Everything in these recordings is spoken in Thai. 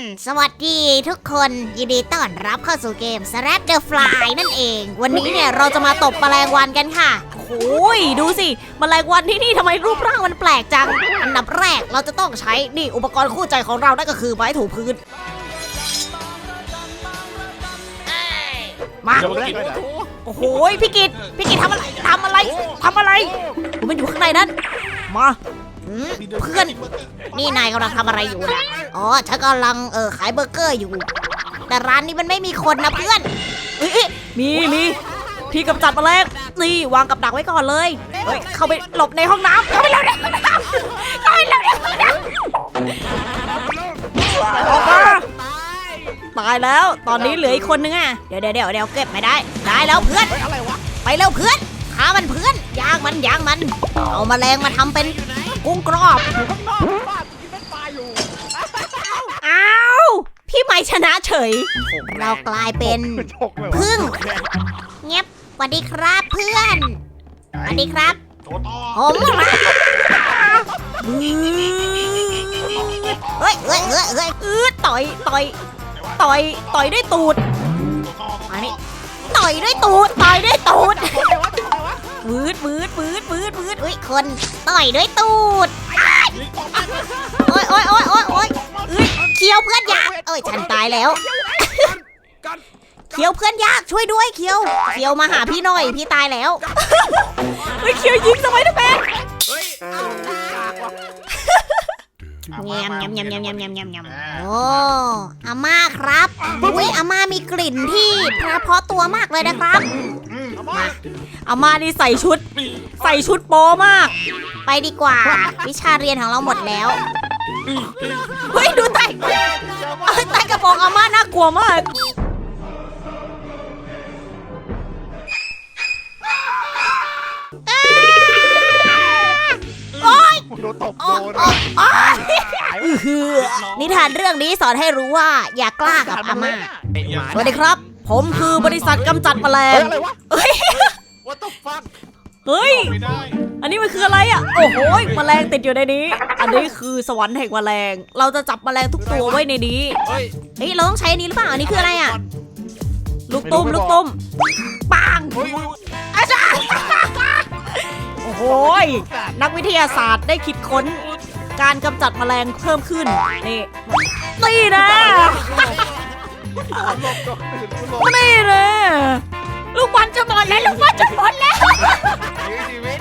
มสวัสดีทุกคนยินดีต้อนรับเข้าสู่เกม s l a p the Fly นั่นเอง วันนี้เนี่ยเราจะมาตบแมลงวันกันค่ะโอ้ยดูสิแมลงวันที่นี่ทำไมรูปร่างมันแปลกจัง อันดับแรกเราจะต้องใช้นี่อุปกรณ์คู่ใจของเรานั่นก็คือไม้ถูพื้น มาเดี๋ยวมันกินโอ้โหยพี่กิตพี่กิตทำอะไรทำอะไรทำอะไรผมมันอยู่ข้างในนั้นมา อืมเพื่อน นี่นายกำลังทำอะไรอยู่นะอ๋อฉันกำลังเออขายเบอร์เกอร์อยู่ แต่ร้านนี้มันไม่มีคนนะเพื่อนเอ้ยเอ้ยมีมีที่กำจัดมาแมลงนี่วางกับดักไว้ก่อนเลยเฮ้ยเข้าไปหลบในห้องน้ำเข้าไปหลบในห้องน้ำเข้าไปหลบในห้องน้ำออกมาตายแล้วตอนนี้เหลืออีกคนนึงอะเดี๋ยวเดี๋ยวเดี๋ยวเดี๋ยวเก็บไม่ได้ได้แล้วเพื่อนไปเร็วเพื่อนขามันเพื่อนยางมันยางมัน เอามาแมลงมาทำเป็น กุ้งกรอบอยู่ข้างนอกบ้านกินเป็นปลาอยู่อ้าวพี่ไม่ชนะเฉย เรากลายเป็นฉกเลยพึ่งเงียบสวัสดีครับเพื่อนสวัสดีครับโตต่อผมครับเฮ้ยเฮ้ยเฮ้ยเฮ้ยอือต่อยต่อยต่อยต่อยด้วยตูดมานี่ต่อยด้วยตูดต่อยด้วยตูดอะไร วะอะไรวะวืดวืดวืดวืดวืดเฮ้ยคนต่อยด้วยตูดโอ้ยโอ้ยโอ้ยโอ้ยโอ้ยเอ้ยเคี้ยวเพื่อนยากเอ้ยฉันตายแล้วกันเคี้ยวเพื่อนยากช่วยด้วยเคี้ยวเคี้ยวมาหาพี่หน่อยพี่ตายแล้วเฮ้ยเคียวยิงสไปเดอร์แมนเฮ้ยเอากากว่ะแงมแงมแงมแงมแงมแงมแงมแงมโอ้อาม่าครับอุ้ยอาม่ามีกลิ่นที่เพราะเพราะตัวมากเลยนะครับมา อาม่านี่ใส่ชุด ใส่ชุดโป๊มาก ไปดีกว่า วิชาเรียนของเราหมดแล้วเฮ้ยดูใต้เอ้ยใต้กระโปรงอาม่าน่ากลัวมากโดนตบโอ้โดนโอ้โอ้อื้อหือนิทานเรื่องนี้สอนให้รู้ว่า อย่ากล้ากับอาม่าสวัสดีครับ ผมคือบริษัทกำจัดแมลเฮ้งยอะไรวะเฮ้ย What the fuck เฮ้ย ไม่ได้อันนี้มันคืออะไรอะ โอ้โหยแมลงติดอยู่ในนี้ อันนี้คือสวรรค์แห่งแมลง เราจะจับแมลงทุกตัวไว้ในนี้ เฮ้ยเฮ้ย เราต้องใช้อันนี้หรือเปล่า อันนี้คืออะไรอะ ลูกตุ้มไม่รู้ลูกตุ้ม ปังเฮ้ยอาจารย์โอ้โหยนักวิทยาศาสตร์ได้คิดค้น การกำจัดแมลงเพิ่มขึ้น นี่นี่นะ หลบก่อนตื่นกูหลบนี่นะลูกบอลจะหมดแล้ว ลูกบอลจะหมดแล้วชีวิต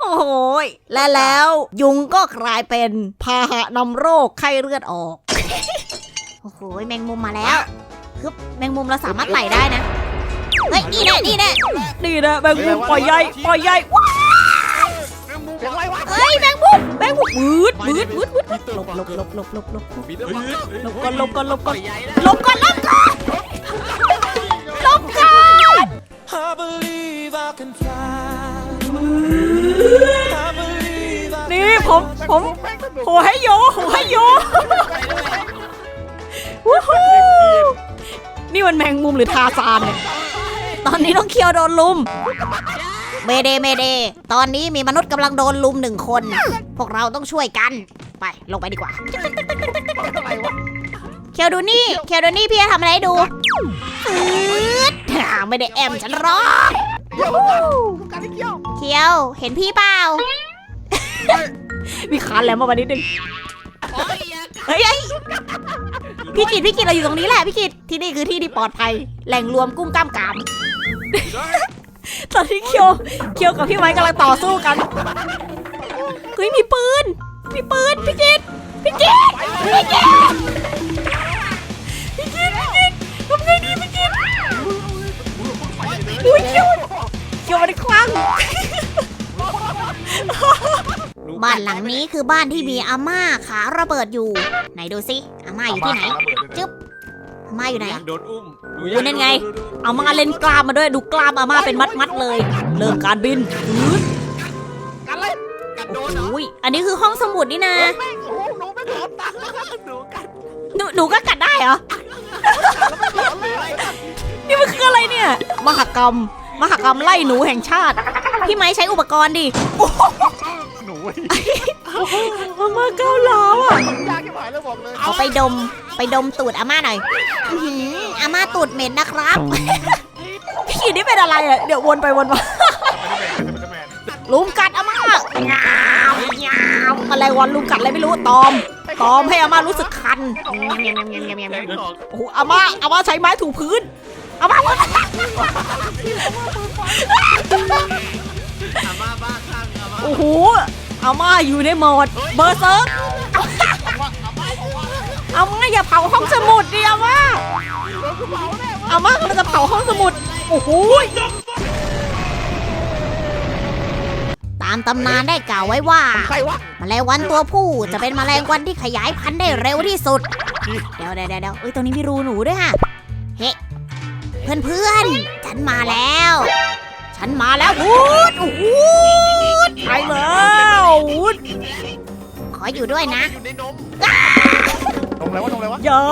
โอ้โหยและแล้วยุงก็กลายเป็นพาหะนำโรคไข้เลือดออก โอ้โหแมงมุมมาแล้วคือแมงมุมเราสามารถไต่ได้นะ เฮ้ย นี่แน่นี่แน่นี่นะแมงมุมปล่อยใยปล่อยใยว้าวเสียงอะไรวะ เฮ้ยแมงมุมแมงมุมวืดวืดวืดวืดหลบหลบหลบหลบหลบหลบมีด้วยวะหลบก่อนหลบก่อนหลบก่อนใหญ่หลบก่อนหลบก่อนหลบก่อน I believe I can fly. I believe I นี่ผมผมโหให้โยโหให้โยวู้ฮู้นี่มันแมงมุมหรือทาซานเนี่ยตอนนี้ต้องเคียวโดนลุม เมเดเมเด ตอนนี้มีมนุษย์กำลังโดนลุมหนึ่งคน พวกเราต้องช่วยกัน ไปลงไปดีกว่า อะไรวะเคียวดูนี่ เคียวดูนี่พี่จะทำอะไรให้ดูฟืดอ่าไม่ได้แอมฉันหรอกเกี่ยวกับการที่เกี่ยวเคียว เห็นพี่เปล่า มีขาแหลมมาวันนิดนึงเฮ้ยเฮ้ยพี่กิตพี่กิตเราอยู่ตรงนี้แหละพี่กิตที่นี่คือที่ที่ปลอดภัย แหล่งรวมกุ้งกล้ามกราม ตอนที่เคียวเคียวกับพี่ไม้กำลังต่อสู้กันเฮ้ยมีปืน มีปืนพี่กิตพี่กิตพี่กิตพี่กิตพี่กิตทำไงดีพี่กิตอุ้ยเคียวเคียวมันคลั่งบ้านหลังนี้คือบ้านที่มีอาม่าขาระเบิดอยู่ ไหนดูสิอาม่าอยู่ที่ไหนจึ๊บอา ม่าอยู่ไหนโดนอุ้มอุ้ยนั่นไงเอามาเล่นกล้ามมาด้วยดูกล้ามอาม่าเป็นมัดๆเลย เริ่มการบินอืดกันเลยกันโดนเหรออุ้ยอันนี้คือห้องสมุดนี่นะแม่งโอ้โหหนูไม่ถอนตังค์หนูกันหนูหนูก็กัดได้เหรอถอนเลยนี่มันคืออะไรเนี่ย มหกรรม มหกรรมไล่หนูแห่งชาติ พี่ไม้ใช้อุปกรณ์ดิหนูเว้ยอาม่าก้าวร้าวอะยากแค่หายเลยบอกเลยเอาไปดม ไปดมตูดอาม่าหน่อยอื้อหืออาม่าตูดเหม็นนะครับ พี่กินนี่เป็นอะไรอะเดี๋ยววนไปวนมาลุมกัดอาม่าหยาวหยาวอะไรวันลุมกัดอะไรไม่รู้ตอม ตอมให้อาม่ารู้สึกคันโอ้โหอาม่าอาม่าใช้ไม้ถูพื้นอาม่าอาม่าบ้าข้างอาม่าโอ้โหอาม่าอยู่ในโหมดเบอร์เซิร์ ฟอาม่าอย่าเผาห้องสมุดดิอาม่าอาม่ากำลังจะเผาห้องสมุด โอ้โหตามตำนานได้กล่าวไว้ว่าใครวะแมลงวันตัวผู้จะเป็นแมลงวันที่ขยายพันธุ์ได้เร็วที่สุด เดี๋ยวเดี๋ยวเดี๋ยวเอ้ยตรงนี้มีรูหนูด้วยฮะเฮ้เพื่อนเพื่อนฉันมาแล้ว ฉันมาแล้ววูดโอ้โหไปแล้ววุดขออยู่ด้วยนะ อยู่ในนมนมอะไรวะนมอะไรวะอย่า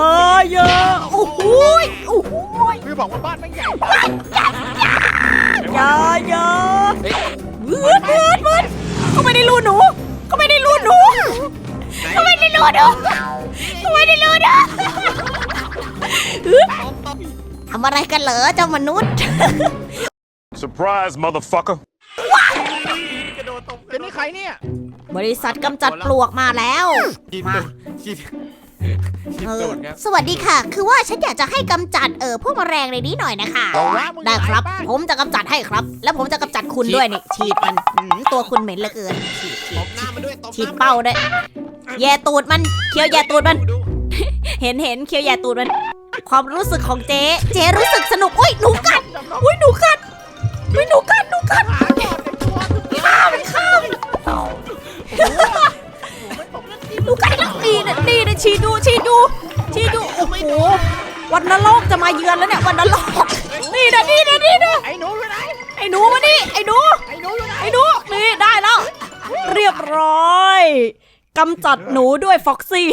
อย่าโอ้โหยโอ้โหยพี่บอกว่าบ้านไม่งใหญ่อย่าอย่าเวืดเวืดเวืดเขาไม่ได้รูหนูเขาไม่ได้รูหนูเขาไม่ได้รู้ดูเขาไม่ได้รู้ดูทำอะไรกันเหรอเจ้ามนุษย์ Surprise, motherfucker. กระโดดตกเป็นนี่ใครเนี่ย บริษัทกำจัดปลวกมาแล้วกินมากินกิน เอโดอดครับสวัสดีค่ะ คือว่าฉันอยากจะให้กำจัดเออพวกแมลงในนี้หน่อยนะคะเอาวะมึงได้ครับบ้านผมจะกำจัดให้ครับ แล้วผมจะกำจัดคุณด้วยนี่ฉีดมันอืมตัวคุณเหม็นเหลือเกินฉีดฉีตดบหน้ามันด้วยตบฉีดเป้าด้วยแย่ตูดมันเคี้ยวแย่ตูดมัน ดูเห็นเห็นเคี้ยวแย่ตูดมัน ความรู้สึกของเจ๊ เจ๊รู้สึกสนุกอุ้ยหนูกัดอุ้ยหนูกัดอุ้ยหนูกัดหนูกัด นะนี่นะฉีดดูฉีดดูฉีดดูโอ้โหวันนรกจะมาเยือนแล้วเนี่ยวันนรกนี่นะนี่นะนี่นะไอ้หนูอยู่ไหนไอ้หนูมานี่ไอ้หนูไอ้หนูอยู่ไหนไอ้หนูนี่ได้แล้ว เรียบร้อยกำจัดหนูด้วยฟ็อกซี่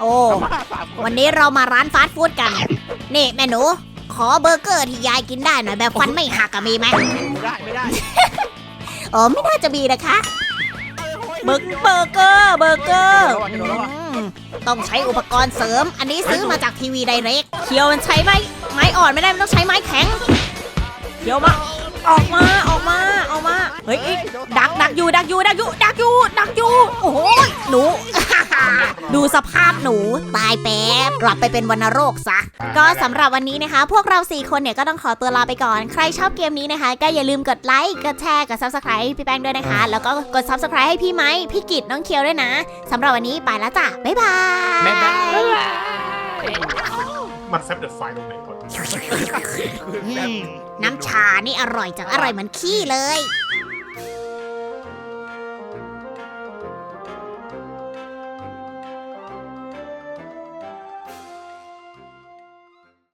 โอ้มาสามคนวันนี้เรามาร้านฟาสต์ฟู้ดกัน นี่แม่หนู ขอเบอร์เกอร์ที่ยายกินได้หน่อยแบบฟันไม่หักอะมีไหมไม่ได้ไม่ได้เออไม่น่าจะมีนะคะ เบอร์เบอร์เกอร์เบอร์เกอร์อืมต้องใช้อุปกรณ์เสริม อันนี้ซื้อมาจากทีวีไดเรกเคียวมันใช้ไม้ไม้อ่อนไม่ได้มันต้องใช้ไม้แข็งเคียวมาออกมาออกมาออกมาเฮ้ยเอ้ยดักดักอยู่ดักอยู่ดักอยู่ดักอยู่ดักอยู่โอ้โหหนู ดูสภาพหนูตายแป๊บกลับไปเป็นวัณโรคซะ ก็สำหรับวันนี้นะคะ พวกเรา 4 คนเนี่ยก็ต้องขอตัวลาไปก่อน ใครชอบเกมนี้นะคะ ก็อย่าลืมกดไลค์ กดแชร์ กด subscribe ให้พี่แป้งด้วยนะคะ แล้วก็กด subscribe ให้พี่ไม้ พี่กิตน้องเคียวด้วยนะสำหรับวันนี้ไปแล้วจ้ะ บ๊ายบาย บ๊ายบาย มันแซบเดอะไฟตรงไหนก่อนอืมน้ำชานี่อร่อยจัง อร่อยเหมือนขี้เลยอ